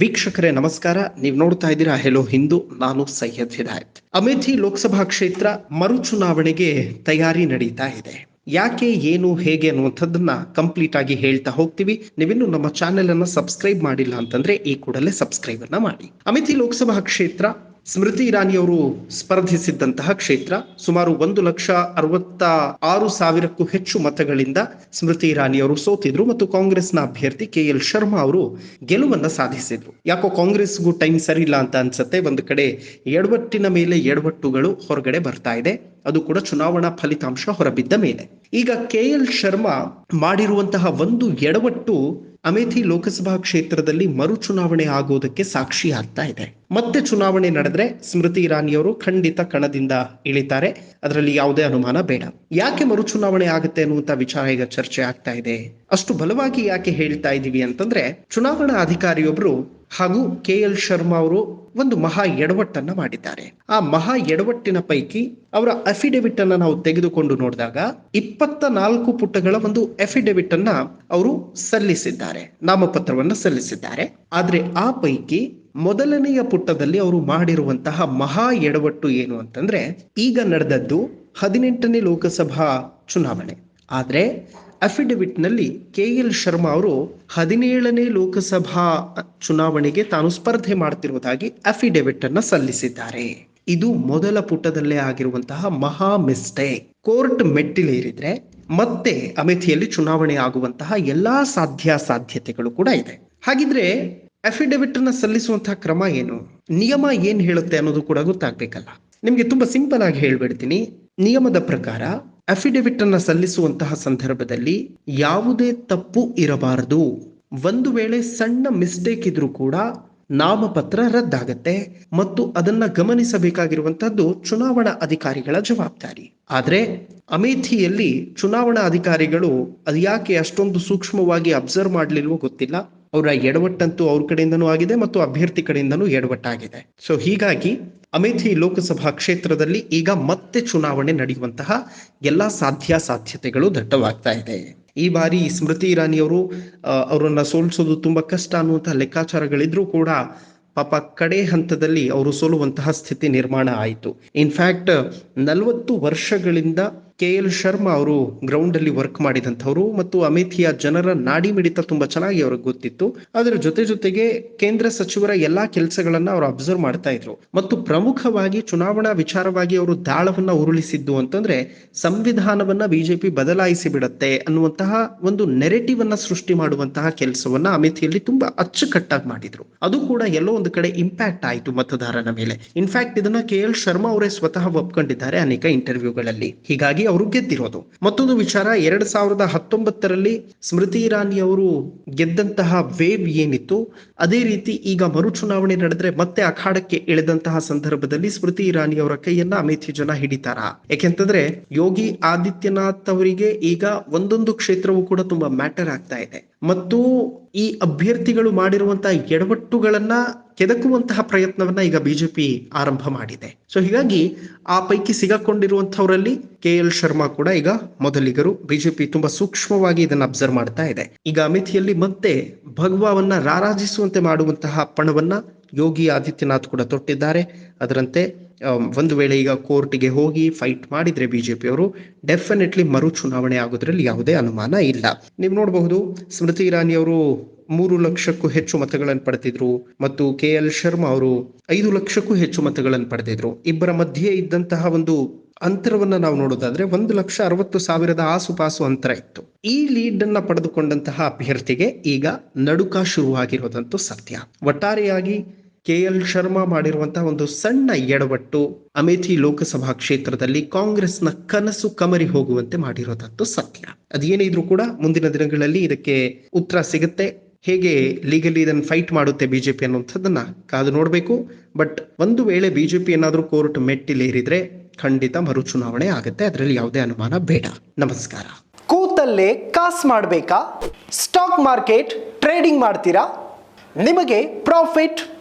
ವೀಕ್ಷಕರೇ, ನಮಸ್ಕಾರ. ನೀವು ನೋಡ್ತಾ ಇದ್ದೀರಾ ಹೆಲೋ ಹಿಂದೂ ನಾನು ಸೈಯದ್ ಹಿದಾಯತ್. ಅಮೇಥಿ ಲೋಕಸಭಾ ಕ್ಷೇತ್ರ ಮರು ಚುನಾವಣೆಗೆ ತಯಾರಿ ನಡೀತಾ ಇದೆ. ಯಾಕೆ, ಏನು, ಹೇಗೆ ಅನ್ನುವಂಥದ್ದನ್ನ ಕಂಪ್ಲೀಟ್ ಆಗಿ ಹೇಳ್ತಾ ಹೋಗ್ತೀವಿ. ನೀವಿನ್ನು ನಮ್ಮ ಚಾನೆಲ್ ಅನ್ನ ಸಬ್ಸ್ಕ್ರೈಬ್ ಮಾಡಿಲ್ಲ ಅಂತಂದ್ರೆ ಈ ಕೂಡಲೇ ಸಬ್ಸ್ಕ್ರೈಬ್ ಅನ್ನ ಮಾಡಿ. ಅಮೇಥಿ ಲೋಕಸಭಾ ಕ್ಷೇತ್ರ ಸ್ಮೃತಿ ಇರಾನಿಯವರು ಸ್ಪರ್ಧಿಸಿದ್ದಂತಹ ಕ್ಷೇತ್ರ ಸುಮಾರು ಒಂದು ಲಕ್ಷ ಅರವತ್ತ ಆರು ಸಾವಿರಕ್ಕೂ ಹೆಚ್ಚು ಮತಗಳಿಂದ ಸ್ಮೃತಿ ಇರಾನಿಯವರು ಸೋತಿದ್ರು ಮತ್ತು ಕಾಂಗ್ರೆಸ್ನ ಅಭ್ಯರ್ಥಿ ಕೆ ಎಲ್ ಶರ್ಮಾ ಅವರು ಗೆಲುವನ್ನ ಸಾಧಿಸಿದ್ರು. ಯಾಕೋ ಕಾಂಗ್ರೆಸ್ಗೂ ಟೈಮ್ ಸರಿ ಇಲ್ಲ ಅಂತ ಅನ್ಸತ್ತೆ. ಒಂದು ಕಡೆ ಎಡವಟ್ಟಿನ ಮೇಲೆ ಎಡವಟ್ಟುಗಳು ಹೊರಗಡೆ ಬರ್ತಾ ಇದೆ. ಅದು ಕೂಡ ಚುನಾವಣಾ ಫಲಿತಾಂಶ ಹೊರಬಿದ್ದ ಮೇಲೆ. ಈಗ ಕೆ ಎಲ್ ಶರ್ಮಾ ಮಾಡಿರುವಂತಹ ಒಂದು ಎಡವಟ್ಟು ಅಮೇಥಿ ಲೋಕಸಭಾ ಕ್ಷೇತ್ರದಲ್ಲಿ ಮರು ಚುನಾವಣೆ ಆಗೋದಕ್ಕೆ ಸಾಕ್ಷಿ ಆಗ್ತಾ ಇದೆ. ಮತ್ತೆ ಚುನಾವಣೆ ನಡೆದ್ರೆ ಸ್ಮೃತಿ ಇರಾನಿಯವರು ಖಂಡಿತ ಕಣದಿಂದ ಇಳಿತಾರೆ. ಅದರಲ್ಲಿ ಯಾವುದೇ ಅನುಮಾನ ಬೇಡ. ಯಾಕೆ ಮರು ಚುನಾವಣೆ ಆಗುತ್ತೆ ಅನ್ನುವಂತ ವಿಚಾರ ಈಗ ಚರ್ಚೆ ಆಗ್ತಾ ಇದೆ. ಅಷ್ಟು ಬಲವಾಗಿ ಯಾಕೆ ಹೇಳ್ತಾ ಇದೀವಿ ಅಂತಂದ್ರೆ, ಚುನಾವಣಾ ಅಧಿಕಾರಿಯೊಬ್ರು ಹಾಗೂ ಕೆ ಎಲ್ ಶರ್ಮಾ ಅವರು ಒಂದು ಮಹಾ ಎಡವಟ್ಟನ್ನ ಮಾಡಿದ್ದಾರೆ. ಆ ಮಹಾ ಎಡವಟ್ಟಿನ ಪೈಕಿ ಅವರ ಅಫಿಡವಿಟ್ ಅನ್ನ ನಾವು ತೆಗೆದುಕೊಂಡು ನೋಡಿದಾಗ ಇಪ್ಪತ್ತ ನಾಲ್ಕು ಪುಟಗಳ ಒಂದು ಅಫಿಡವಿಟ್ ಅನ್ನ ಅವರು ಸಲ್ಲಿಸಿದ್ದಾರೆ, ನಾಮಪತ್ರವನ್ನು ಸಲ್ಲಿಸಿದ್ದಾರೆ. ಆದ್ರೆ ಆ ಪೈಕಿ ಮೊದಲನೆಯ ಪುಟದಲ್ಲಿ ಅವರು ಮಾಡಿರುವಂತಹ ಮಹಾ ಎಡವಟ್ಟು ಏನು ಅಂತಂದ್ರೆ ಈಗ ನಡೆದದ್ದು ಹದಿನೆಂಟನೇ ಲೋಕಸಭಾ ಚುನಾವಣೆ. ಆದ್ರೆ ಅಫಿಡವಿಟ್ನಲ್ಲಿ ಕೆ ಎಲ್ ಶರ್ಮಾ ಅವರು ಹದಿನೇಳನೇ ಲೋಕಸಭಾ ಚುನಾವಣೆಗೆ ತಾನು ಸ್ಪರ್ಧೆ ಮಾಡ್ತಿರುವುದಾಗಿ ಅಫಿಡವಿಟ್ ಅನ್ನ ಸಲ್ಲಿಸಿದ್ದಾರೆ. ಇದು ಮೊದಲ ಪುಟದಲ್ಲೇ ಆಗಿರುವಂತಹ ಮಹಾ ಮಿಸ್ಟೇಕ್ ಕೋರ್ಟ್ ಮೆಟ್ಟಿಲೇರಿದ್ರೆ ಮತ್ತೆ ಅಮೇಥಿಯಲ್ಲಿ ಚುನಾವಣೆ ಆಗುವಂತಹ ಎಲ್ಲಾ ಸಾಧ್ಯ ಸಾಧ್ಯತೆಗಳು ಕೂಡ ಇದೆ. ಹಾಗಿದ್ರೆ ಅಫಿಡವಿಟ್ ಅನ್ನ ಸಲ್ಲಿಸುವಂತಹ ಕ್ರಮ ಏನು? ನಿಯಮ ಏನ್ ಹೇಳುತ್ತೆ ಅನ್ನೋದು ಕೂಡ ಗೊತ್ತಾಗ್ಬೇಕಲ್ಲ. ನಿಮ್ಗೆ ತುಂಬಾ ಸಿಂಪಲ್ ಆಗಿ ಹೇಳ್ಬಿಡ್ತೀನಿ. ನಿಯಮದ ಪ್ರಕಾರ ಅಫಿಡವಿಟ್ ಅನ್ನು ಸಲ್ಲಿಸುವಂತಹ ಸಂದರ್ಭದಲ್ಲಿ ಯಾವುದೇ ತಪ್ಪು ಇರಬಾರದು. ಒಂದು ವೇಳೆ ಸಣ್ಣ ಮಿಸ್ಟೇಕ್ ಇದ್ರೂ ಕೂಡ ನಾಮಪತ್ರ ರದ್ದಾಗತ್ತೆ ಮತ್ತು ಅದನ್ನ ಗಮನಿಸಬೇಕಾಗಿರುವಂತದ್ದು ಚುನಾವಣಾ ಅಧಿಕಾರಿಗಳ ಜವಾಬ್ದಾರಿ. ಆದ್ರೆ ಅಮೇಥಿಯಲ್ಲಿ ಚುನಾವಣಾ ಅಧಿಕಾರಿಗಳು ಅದ್ಯಾಕೆ ಅಷ್ಟೊಂದು ಸೂಕ್ಷ್ಮವಾಗಿ ಅಬ್ಸರ್ವ್ ಮಾಡ್ಲಿಲ್ವೋ ಗೊತ್ತಿಲ್ಲ. ಅವರ ಎಡವಟ್ಟಂತೂ ಅವ್ರ ಕಡೆಯಿಂದನೂ ಆಗಿದೆ ಮತ್ತು ಅಭ್ಯರ್ಥಿ ಕಡೆಯಿಂದನೂ ಎಡವಟ್ಟಾಗಿದೆ. ಸೊ ಹೀಗಾಗಿ ಅಮೇಥಿ ಲೋಕಸಭಾ ಕ್ಷೇತ್ರದಲ್ಲಿ ಈಗ ಮತ್ತೆ ಚುನಾವಣೆ ನಡೆಯುವಂತಹ ಎಲ್ಲಾ ಸಾಧ್ಯ ಸಾಧ್ಯತೆಗಳು ದಟ್ಟವಾಗ್ತಾ ಇದೆ. ಈ ಬಾರಿ ಸ್ಮೃತಿ ಇರಾನಿ ಅವರು ಅವರನ್ನ ಸೋಲಿಸೋದು ತುಂಬಾ ಕಷ್ಟ ಅನ್ನುವಂತಹ ಲೆಕ್ಕಾಚಾರಗಳಿದ್ರೂ ಕೂಡ ಪಾಪ ಕಡೆ ಹಂತದಲ್ಲಿ ಅವರು ಸೋಲುವಂತಹ ಸ್ಥಿತಿ ನಿರ್ಮಾಣ ಆಯಿತು. ಇನ್ಫ್ಯಾಕ್ಟ್ ನಲವತ್ತು ವರ್ಷಗಳಿಂದ ಕೆ ಎಲ್ ಶರ್ಮಾ ಅವರು ಗ್ರೌಂಡ್ ಅಲ್ಲಿ ವರ್ಕ್ ಮಾಡಿದಂಥವ್ರು ಮತ್ತು ಅಮೇಥಿಯ ಜನರ ನಾಡಿ ಮಿಡಿತ ತುಂಬಾ ಚೆನ್ನಾಗಿ ಅವ್ರಿಗೆ ಗೊತ್ತಿತ್ತು. ಅದರ ಜೊತೆ ಜೊತೆಗೆ ಕೇಂದ್ರ ಸಚಿವರ ಎಲ್ಲಾ ಕೆಲಸಗಳನ್ನ ಅವರು ಅಬ್ಸರ್ವ್ ಮಾಡ್ತಾ ಇದ್ರು. ಮತ್ತು ಪ್ರಮುಖವಾಗಿ ಚುನಾವಣಾ ವಿಚಾರವಾಗಿ ಅವರು ದಾಳವನ್ನ ಉರುಳಿಸಿದ್ದು ಅಂತಂದ್ರೆ ಸಂವಿಧಾನವನ್ನ ಬಿಜೆಪಿ ಬದಲಾಯಿಸಿ ಬಿಡತ್ತೆ ಅನ್ನುವಂತಹ ಒಂದು ನೆರೆಟಿವ್ ಅನ್ನ ಸೃಷ್ಟಿ ಮಾಡುವಂತಹ ಕೆಲಸವನ್ನ ಅಮೇಥಿಯಲ್ಲಿ ತುಂಬಾ ಅಚ್ಚುಕಟ್ಟಾಗಿ ಮಾಡಿದ್ರು. ಅದು ಕೂಡ ಎಲ್ಲೋ ಒಂದು ಕಡೆ ಇಂಪ್ಯಾಕ್ಟ್ ಆಯಿತು ಮತದಾರನ ಮೇಲೆ. ಇನ್ಫ್ಯಾಕ್ಟ್ ಇದನ್ನ ಕೆ ಎಲ್ ಶರ್ಮಾ ಅವರೇ ಸ್ವತಃ ಒಪ್ಕೊಂಡಿದ್ದಾರೆ ಅನೇಕ ಇಂಟರ್ವ್ಯೂಗಳಲ್ಲಿ ಹೀಗಾಗಿ ಅವರು ಗೆದ್ದಿರೋದು. ಮತ್ತೊಂದು ವಿಚಾರ, ಎರಡ್ ಸಾವಿರದ ಹತ್ತೊಂಬತ್ತರಲ್ಲಿ ಸ್ಮೃತಿ ಇರಾನಿ ಅವರು ಗೆದ್ದಂತಹ ವೇವ್ ಏನಿತ್ತು, ಅದೇ ರೀತಿ ಈಗ ಮರು ಚುನಾವಣೆ ನಡೆದ್ರೆ ಮತ್ತೆ ಅಖಾಡಕ್ಕೆ ಇಳಿದಂತಹ ಸಂದರ್ಭದಲ್ಲಿ ಸ್ಮೃತಿ ಇರಾನಿ ಅವರ ಕೈಯನ್ನ ಅಮೇಥಿ ಜನ ಹಿಡಿತಾರ. ಯಾಕೆಂತಂದ್ರೆ ಯೋಗಿ ಆದಿತ್ಯನಾಥ್ ಅವರಿಗೆ ಈಗ ಒಂದೊಂದು ಕ್ಷೇತ್ರವೂ ಕೂಡ ತುಂಬಾ ಮ್ಯಾಟರ್ ಆಗ್ತಾ ಇದೆ. ಮತ್ತು ಈ ಅಭ್ಯರ್ಥಿಗಳು ಮಾಡಿರುವಂತಹ ಎಡವಟ್ಟುಗಳನ್ನ ಕೆದಕುವಂತಹ ಪ್ರಯತ್ನವನ್ನ ಈಗ ಬಿಜೆಪಿ ಆರಂಭ ಮಾಡಿದೆ. ಸೊ ಹೀಗಾಗಿ ಆ ಪೈಕಿ ಸಿಗಾಕೊಂಡಿರುವಂತಹವರಲ್ಲಿ ಕೆ ಎಲ್ ಶರ್ಮಾ ಕೂಡ ಈಗ ಮೊದಲಿಗರು ಬಿಜೆಪಿ ತುಂಬಾ ಸೂಕ್ಷ್ಮವಾಗಿ ಇದನ್ನ ಅಬ್ಸರ್ವ್ ಮಾಡ್ತಾ ಇದೆ. ಈಗ ಅಮೇಥಿಯಲ್ಲಿ ಮತ್ತೆ ಭಗವಾವನ್ನ ರಾರಾಜಿಸುವಂತೆ ಮಾಡುವಂತಹ ಪಣವನ್ನ ಯೋಗಿ ಆದಿತ್ಯನಾಥ್ ಕೂಡ ತೊಟ್ಟಿದ್ದಾರೆ. ಅದರಂತೆ ಒಂದು ವೇಳೆ ಈಗ ಕೋರ್ಟ್ಗೆ ಹೋಗಿ ಫೈಟ್ ಮಾಡಿದ್ರೆ ಬಿಜೆಪಿ ಅವರು ಡೆಫಿನೆಟ್ಲಿ ಮರು ಚುನಾವಣೆ ಆಗೋದ್ರಲ್ಲಿ ಯಾವುದೇ ಅನುಮಾನ ಇಲ್ಲ. ನೀವು ನೋಡಬಹುದು, ಸ್ಮೃತಿ ಇರಾನಿ ಅವರು ಮೂರು ಲಕ್ಷಕ್ಕೂ ಹೆಚ್ಚು ಮತಗಳನ್ನು ಪಡೆದಿದ್ರು ಮತ್ತು ಕೆ ಎಲ್ ಶರ್ಮಾ ಅವರು ಐದು ಲಕ್ಷಕ್ಕೂ ಹೆಚ್ಚು ಮತಗಳನ್ನು ಪಡೆದಿದ್ರು. ಇಬ್ಬರ ಮಧ್ಯೆ ಇದ್ದಂತಹ ಒಂದು ಅಂತರವನ್ನ ನಾವು ನೋಡೋದಾದ್ರೆ ಒಂದು ಲಕ್ಷ ಅರವತ್ತು ಸಾವಿರದ ಆಸುಪಾಸು ಅಂತರ ಇತ್ತು. ಈ ಲೀಡ್ ಅನ್ನ ಪಡೆದುಕೊಂಡಂತಹ ಅಭ್ಯರ್ಥಿಗೆ ಈಗ ನಡುಕ ಶುರುವಾಗಿರೋದಂತೂ ಸತ್ಯ. ಒಟ್ಟಾರೆಯಾಗಿ ಕೆ ಎಲ್ ಶರ್ಮಾ ಮಾಡಿರುವಂತಹ ಒಂದು ಸಣ್ಣ ಎಡವಟ್ಟು ಅಮೇಥಿ ಲೋಕಸಭಾ ಕ್ಷೇತ್ರದಲ್ಲಿ ಕಾಂಗ್ರೆಸ್ನ ಕನಸು ಕಮರಿ ಹೋಗುವಂತೆ ಮಾಡಿರೋದಂತೂ ಸತ್ಯ. ಅದೇನೇ ಇದ್ರೂ ಕೂಡ ಮುಂದಿನ ದಿನಗಳಲ್ಲಿ ಇದಕ್ಕೆ ಉತ್ತರ ಸಿಗುತ್ತೆ. ಹೇಗೆ ಲೀಗಲಿ ಇದನ್ನು ಫೈಟ್ ಮಾಡುತ್ತೆ ಬಿಜೆಪಿ ಅನ್ನುವಂಥದ್ದನ್ನ ಕಾದು ನೋಡಬೇಕು. ಬಟ್ ಒಂದು ವೇಳೆ ಬಿಜೆಪಿ ಏನಾದರೂ ಕೋರ್ಟ್ ಮೆಟ್ಟಿಲೇರಿದ್ರೆ ಖಂಡಿತ ಮರು ಚುನಾವಣೆ ಆಗುತ್ತೆ. ಅದರಲ್ಲಿ ಯಾವುದೇ ಅನುಮಾನ ಬೇಡ. ನಮಸ್ಕಾರ. ಕೂತಲ್ಲೇ ಕಾಸ್ ಮಾಡಬೇಕಾ? ಸ್ಟಾಕ್ ಮಾರ್ಕೆಟ್ ಟ್ರೇಡಿಂಗ್ ಮಾಡ್ತೀರಾ? ನಿಮಗೆ ಪ್ರಾಫಿಟ್